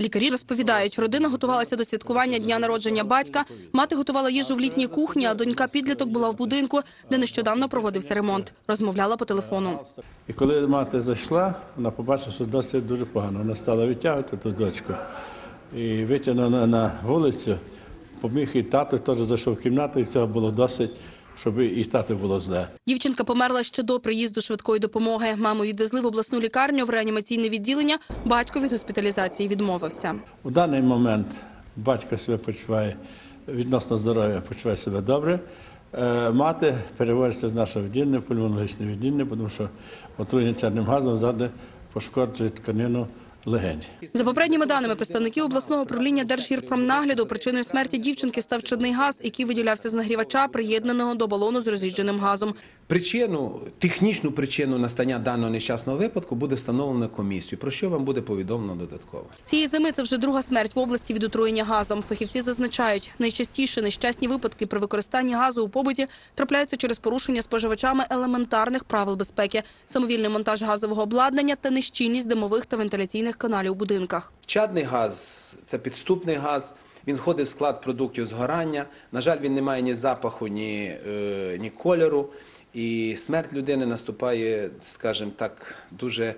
Лікарі розповідають, родина готувалася до святкування дня народження батька. Мати готувала їжу в літній кухні, а донька підліток була в будинку, де нещодавно проводився ремонт. Розмовляла по телефону. І коли мати зайшла, вона побачила, що досить дуже погано. Вона стала витягувати ту дочку. І витягнула на вулицю, поміг і тато теж зайшов в кімнату, і цього було досить, щоб і тато було зле. Дівчинка померла ще до приїзду швидкої допомоги. Маму відвезли в обласну лікарню в реанімаційне відділення. Батько від госпіталізації відмовився. У даний момент батько себе почуває відносно здоров'я, почуває себе добре. Е, Мати переводиться з нашого відділення, пульмонологічне відділення, тому що отруєння чорним газом завжди пошкоджує тканину легень. За попередніми даними представників обласного управління Держгірпромнагляду, причиною смерті дівчинки став чадний газ, який виділявся з нагрівача, приєднаного до балону з розрідженим газом. Причину, технічну причину настання даного нещасного випадку буде встановлено комісією, про що вам буде повідомлено додатково. Цієї зими це вже друга смерть в області від отруєння газом. Фахівці зазначають, найчастіше нещасні випадки при використанні газу у побуті трапляються через порушення споживачами елементарних правил безпеки, самовільний монтаж газового обладнання та нещільність димових та вентиляційних каналів у будинках. Чадний газ це підступний газ. Він входить в склад продуктів згорання. На жаль, він не має ні запаху, ні, е, ні кольору. І смерть людини наступає, скажімо так, дуже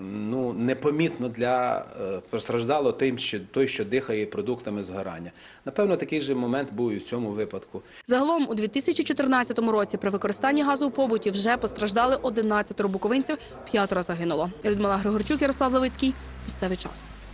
ну, непомітно для е, постраждалого тим, що той, що дихає продуктами згорання. Напевно, такий же момент був і в цьому випадку. Загалом у 2014 році при використанні газу у побуті вже постраждали 11 буковинців, п'ятеро загинуло. Людмила Григорчук, Ярослав Левицький. Місцевий час.